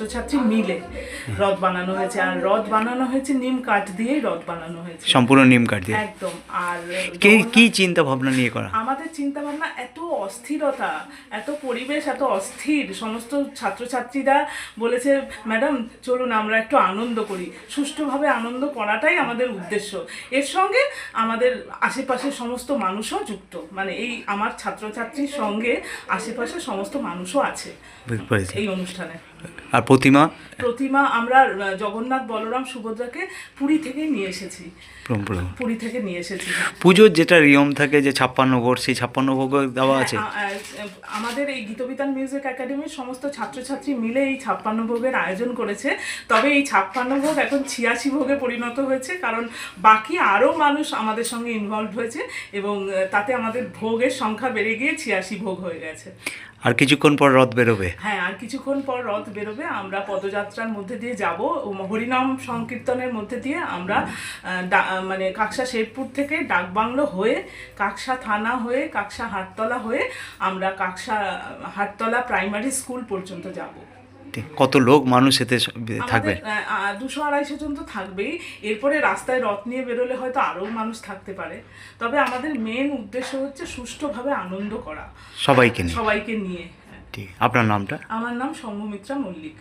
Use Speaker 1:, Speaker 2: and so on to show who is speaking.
Speaker 1: ছাত্রছাত্রী মিলে রথ বানানো হয়েছে। আর রথ বানানো হয়েছে নিম কাঠ দিয়ে রথ বানানো হয়েছে।
Speaker 2: সম্পূর্ণ নিম কাঠ দিয়ে।
Speaker 1: একদম আর
Speaker 2: কে কি চিন্তা ভাবনা নিয়ে করা?
Speaker 1: আমাদের চিন্তা ভাবনা এত অস্থিরতা এত পরিবেশ এত অস্থির। সমস্ত ছাত্রছাত্রীরা বলেছে ম্যাডাম চলুন আমরা একটু আনন্দ করি। সুষ্ঠুভাবে আনন্দ করাটাই আমাদের উদ্দেশ্য। এর সঙ্গে আমাদের আশেপাশের সমস্ত মানুষও যুক্ত। মানে এই আমার ছাত্রছাত্রীর সঙ্গে আশেপাশের সমস্ত মানুষও আছে এই অনুষ্ঠানে।
Speaker 2: আর প্রতিমা?
Speaker 1: প্রতিমা আমরা জগন্নাথ বলরাম সুভদ্রাকে পুরী থেকে নিয়ে এসেছি। পুরী থেকে নিয়ে এসেছি।
Speaker 2: পুজোর যেটা নিয়ম থাকে যে ছাপ্পান্ন ভোট সেই ছাপ্পান্ন ভোগ দেওয়া আছে।
Speaker 1: হ্যাঁ, আ- আমাদের এই গীতবিতান মিউজিক একাডেমির সমস্ত ছাত্রছাত্রী মিলে এই ছাপ্পান্ন ভোগের আয়োজন করেছে। তবে এই ছাপ্পান্ন ভোগ এখন ছিয়াশি ভোগে পরিণত হয়েছে কারণ বাকি আরও মানুষ আমাদের সঙ্গে ইনভলভ হয়েছে এবং তাতে আমাদের ভোগের সংখ্যা বেড়ে গিয়ে ছিয়াশি ভোগ হয়ে গেছে।
Speaker 2: আর কিছুক্ষণ পর রথ বেরোবে।
Speaker 1: হ্যাঁ আর কিছুক্ষণ পর রথ বেরোবে আমরা পদযাত্রার মধ্যে দিয়ে যাব। হরিনাম সংকীর্তনের মধ্যে দিয়ে আমরা মানে কাকসা শেরপুর থেকে ডাকবাংলো হয়ে কাকসা থানা হয়ে কাকসা হাটতলা হয়ে আমরা কাকসা হাটতলা প্রাইমারি স্কুল পর্যন্ত যাব।
Speaker 2: কত লোক মানুষ এতে থাকবে?
Speaker 1: দুশো আড়াইশো জন তো থাকবেই। এরপরে রাস্তায় রথ নিয়ে বেরোলে হয়তো আরও মানুষ থাকতে পারে। তবে আমাদের মেন উদ্দেশ্য হচ্ছে সুষ্ঠুভাবে আনন্দ করা।
Speaker 2: সবাইকে
Speaker 1: সবাইকে নিয়ে হ্যাঁ।
Speaker 2: ঠিক। আপনার নামটা?
Speaker 1: আমার নাম সৌম্যমিত্রা মল্লিক।